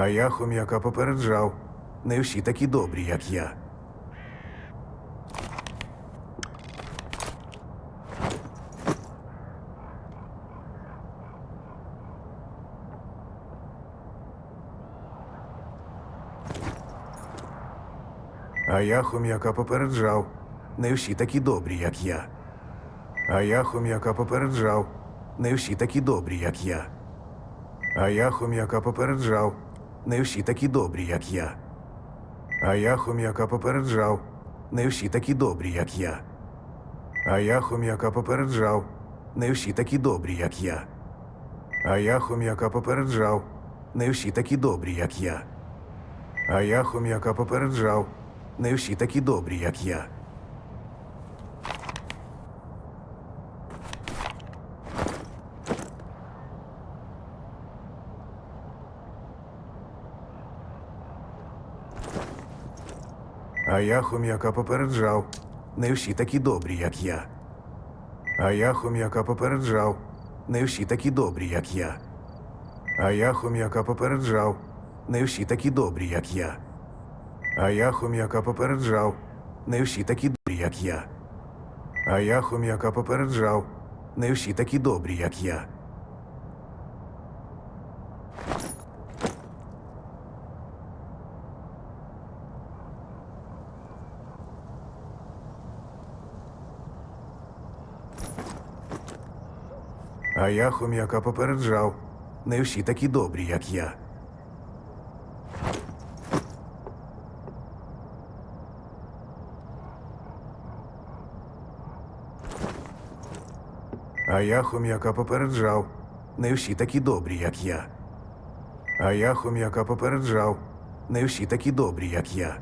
А я хом'яка попереджав. Не всі такі добрі, як я. А я хом'яка попереджав. Не всі такі добрі, як я. А я хом'яка попереджав. Не всі такі добрі, як я. А я хом'яка попереджав. Не всі такі добрі, як я. А я хом'яка попереджав. Не всі такі добрі, як я. А я хом'яка попереджав. Не всі такі добрі, як я. А я хом'яка попереджав. Не всі такі добрі, як я. А я хом'яка попереджав. Не всі такі добрі, як я. А я хом'яка попереджав. Не всі такі добрі, як я. А я хом'яка попереджав. Не всі такі добрі, як я. А я хом'яка попереджав. Не всі такі добрі, як я. А я хом'яка попереджав. Не всі такі добрі, як я. А я хом'яка попереджав. Не всі такі добрі, як я. А я хом'яка попереджав. Не всі такі добрі, як я. А я хом'яка попереджав. Не всі такі добрі, як я. А я хом'яка попереджав. Не всі такі добрі, як я.